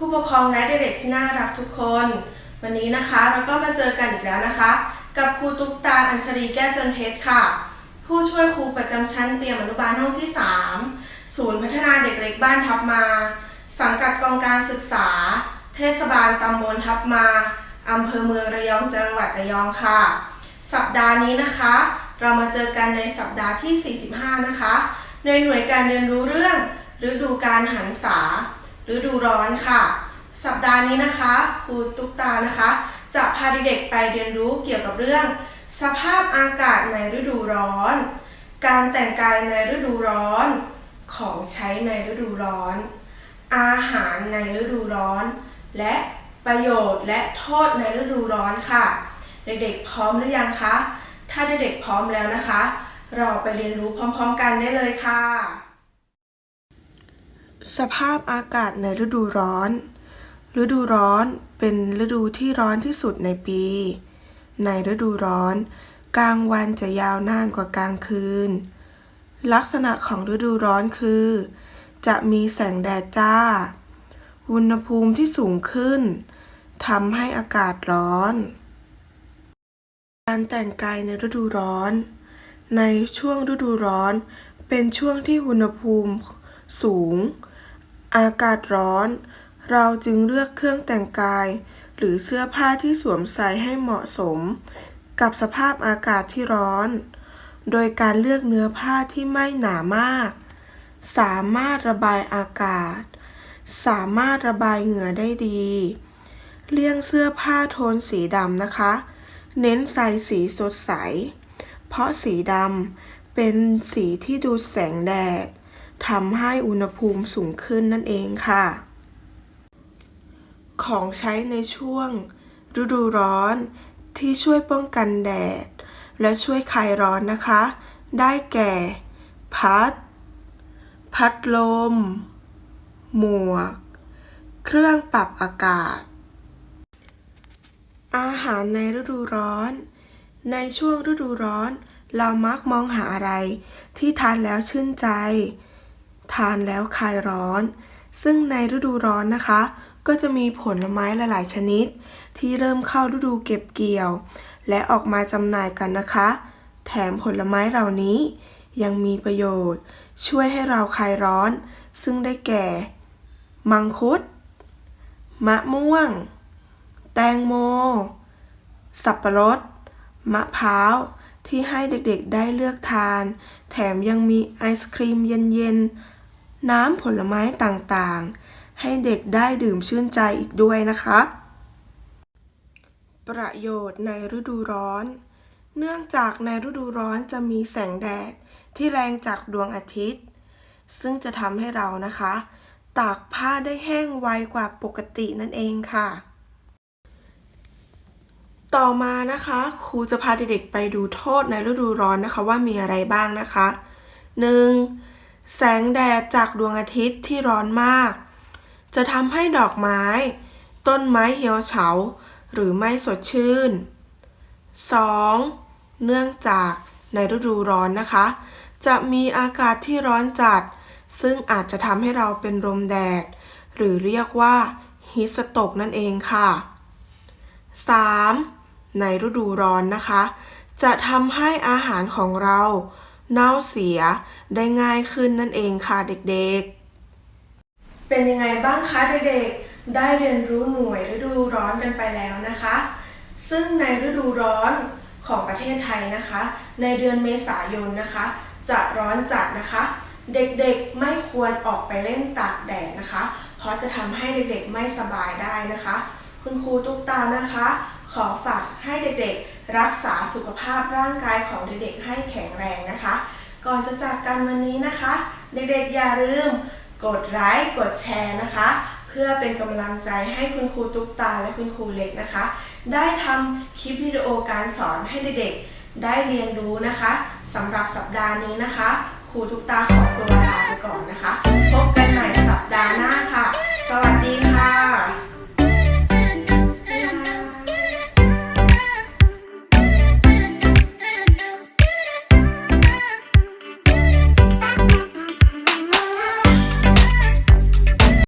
ผู้ปกครองและเด็กๆที่น่ารักทุกคน วันนี้นะคะเราก็มาเจอกันอีกแล้วนะคะ กับครูตุ๊กตาอัญชลีแก้วจนเพชรค่ะ ผู้ช่วยครูประจำชั้นเตรียมอนุบาลห้องที่ 3 ศูนย์พัฒนาเด็กเล็กบ้านทับมา สังกัดกองการศึกษา เทศบาลตำบลทับมาอำเภอเมืองระยองจังหวัดระยองค่ะ สัปดาห์นี้นะคะ เรามาเจอกันในสัปดาห์ที่ 45 นะคะ ในหน่วยการเรียนรู้เรื่องฤดูการหันษา ฤดูร้อนค่ะ สัปดาห์นี้นะคะครูตุ๊กตานะคะ จะพาเด็กๆไปเรียนรู้เกี่ยวกับเรื่อง สภาพอากาศในฤดูร้อน การแต่งกายในฤดูร้อน ของใช้ในฤดูร้อน อาหารในฤดูร้อน และประโยชน์และโทษในฤดูร้อนค่ะ เด็กๆพร้อมหรือยังคะ ถ้าเด็กๆพร้อมแล้วนะคะ เราไปเรียนรู้พร้อม ๆ กันได้เลยค่ะ สภาพอากาศในฤดูร้อน ฤดูร้อนเป็นฤดูที่ร้อนที่สุดในปี ในฤดูร้อน กลางวันจะยาวนานกว่ากลางคืน ลักษณะของฤดูร้อนคือ จะมีแสงแดดจ้า อุณหภูมิที่สูงขึ้นทำให้อากาศร้อน การแต่งกายในฤดูร้อน ในช่วงฤดูร้อน เป็นช่วงที่อุณหภูมิสูง อากาศร้อน เราจึงเลือกเครื่องแต่งกาย หรือเสื้อผ้าที่สวมใส่ให้เหมาะสม กับสภาพอากาศที่ร้อน โดยการเลือกเนื้อผ้าที่ไม่หนามาก สามารถระบายอากาศ สามารถระบายเหงื่อได้ดี เลี่ยงเสื้อผ้าโทนสีดำนะคะ เน้นใส่สีสดใส เพราะสีดำเป็นสีที่ดูดแสงแดด ทำให้อุณหภูมิสูงขึ้นนั่นเองค่ะ ของใช้ในช่วง ฤดูร้อนที่ช่วยป้องกันแดด และช่วยคลายร้อนนะคะ ได้แก่ พัด พัดลม หมวก เครื่องปรับอากาศ อาหารในฤดูร้อน ในช่วงฤดูร้อน เรามักมองหาอะไรที่ทานแล้วชื่นใจ ทานแล้วคลายร้อน ซึ่งในฤดูร้อนนะคะ ก็จะมีผลไม้หลาย ๆ ชนิด ที่เริ่มเข้าฤดูเก็บเกี่ยว และออกมาจำหน่ายกันนะคะ แถมผลไม้เหล่านี้ยังมีประโยชน์ ช่วยให้เราคลายร้อน ซึ่งได้แก่ มังคุด มะม่วง แตงโม สับปะรด มะพร้าว ที่ให้เด็กๆได้เลือกทาน แถมยังมีไอศครีมเย็นๆ น้ำผลไม้ต่างๆ ให้เด็กได้ดื่มชื่นใจอีกด้วยนะคะ ประโยชน์ในฤดูร้อน เนื่องจากในฤดูร้อนจะมีแสงแดดที่แรงจากดวงอาทิตย์ ซึ่งจะทำให้เรานะคะ ตากผ้าได้แห้งไวกว่าปกตินั่นเองค่ะ ต่อมานะคะ ครูจะพาเด็กๆไปดูโทษในฤดูร้อนนะคะว่ามีอะไรบ้างนะคะ 1. แสงแดดจากดวงอาทิตย์ที่ร้อนมาก จะทำให้ดอกไม้ ต้นไม้เหี่ยวเฉา หรือไม่สดชื่น 2. เนื่องจากในฤดูร้อนนะคะ จะมีอากาศที่ร้อนจัด ซึ่งอาจจะทำให้เราเป็นลมแดด หรือเรียกว่าฮิสโตกนั่นเองค่ะ 3. ในฤดูร้อนนะคะ จะทำให้อาหารของเรา เน่าเสียได้ง่ายขึ้นนั่นเองค่ะเด็กๆ เป็นยังไงบ้างคะเด็กๆ ได้เรียนรู้หน่วยฤดูร้อนกันไปแล้วนะคะ ซึ่งในฤดูร้อนของประเทศไทยนะคะ ในเดือนเมษายนนะคะ จะร้อนจัดนะคะ เด็กๆไม่ควรออกไปเล่นตากแดดนะคะ เพราะจะทำให้เด็กๆไม่สบายได้นะคะ คุณครูตุ๊กตานะคะ ขอฝากให้เด็กๆ รักษาสุขภาพร่างกายของเด็กๆให้แข็งแรงนะคะ ก่อนจะจากกันวันนี้นะคะ เด็กๆอย่าลืม กดไลค์กดแชร์นะคะ เพื่อเป็นกำลังใจให้คุณครูตุ๊กตาและคุณครูเล็กนะคะ ได้ทำคลิปวิดีโอการสอนให้เด็กๆได้เรียนรู้นะคะสำหรับสัปดาห์นี้นะคะ ครูตุ๊กตาขอตัวลาไปก่อนนะคะ พบกันใหม่สัปดาห์หน้าค่ะ สวัสดี